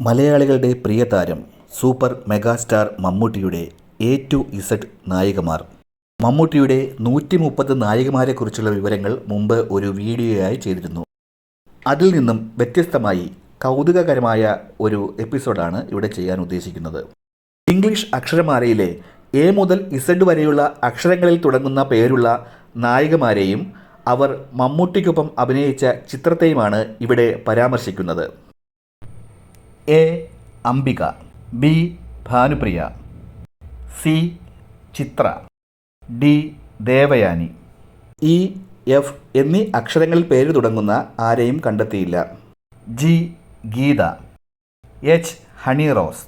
മലയാളികളുടെ പ്രിയ താരം സൂപ്പർ മെഗാസ്റ്റാർ മമ്മൂട്ടിയുടെ എ ടു ഇസഡ് നായികമാർ. മമ്മൂട്ടിയുടെ നൂറ്റി മുപ്പത് നായികമാരെക്കുറിച്ചുള്ള വിവരങ്ങൾ മുമ്പ് ഒരു വീഡിയോയായി ചെയ്തിരുന്നു. അതിൽ നിന്നും വ്യത്യസ്തമായി കൗതുകകരമായ ഒരു എപ്പിസോഡാണ് ഇവിടെ ചെയ്യാൻ ഉദ്ദേശിക്കുന്നത്. ഇംഗ്ലീഷ് അക്ഷരമാലയിലെ എ മുതൽ ഇസഡ് വരെയുള്ള അക്ഷരങ്ങളിൽ തുടങ്ങുന്ന പേരുള്ള നായികമാരെയും അവർ മമ്മൂട്ടിക്കൊപ്പം അഭിനയിച്ച ചിത്രത്തെയുമാണ് ഇവിടെ പരാമർശിക്കുന്നത്. A Ambika. B Bhanupriya. C Chitra. D Devayani. E F എന്നീ അക്ഷരങ്ങളിൽ പേര് തുടങ്ങുന്ന ആരെയും കണ്ടെത്തിയില്ല. G Geetha. H Honey Rose.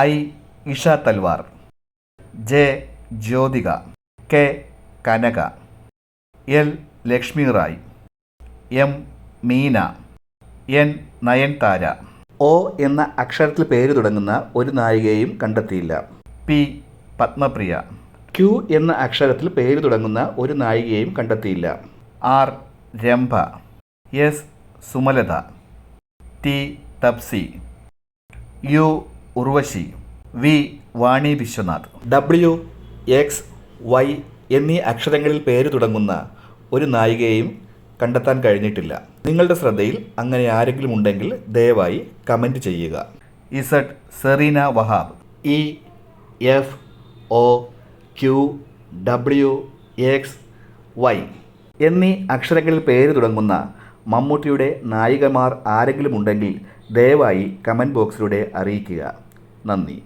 I Isha Talwar. J Jyothika. K Kanaka. L Lakshmi Rai. M Meena. N Nayanthara. O എന്ന അക്ഷരത്തിൽ പേര് തുടങ്ങുന്ന ഒരു നായികയെയും കണ്ടെത്തിയില്ല. പി പത്മപ്രിയ. ക്യു എന്ന അക്ഷരത്തിൽ പേര് തുടങ്ങുന്ന ഒരു നായികയെയും കണ്ടെത്തിയില്ല. R Rambha. S Sumalatha. T Taapsee. U Urvashi. V Vani Viswanath. W X Y എന്നീ അക്ഷരങ്ങളിൽ പേര് തുടങ്ങുന്ന ഒരു നായികയെയും കണ്ടെത്താൻ കഴിഞ്ഞിട്ടില്ല. നിങ്ങളുടെ ശ്രദ്ധയിൽ അങ്ങനെ ആരെങ്കിലും ഉണ്ടെങ്കിൽ ദയവായി കമന്റ് ചെയ്യുക. Z Zarina Wahab. E F O Q W X Y എന്നീ അക്ഷരങ്ങളിൽ പേര് തുടങ്ങുന്ന മമ്മൂട്ടിയുടെ നായികമാർ ആരെങ്കിലും ഉണ്ടെങ്കിൽ ദയവായി കമന്റ് ബോക്സിലൂടെ അറിയിക്കുക. നന്ദി.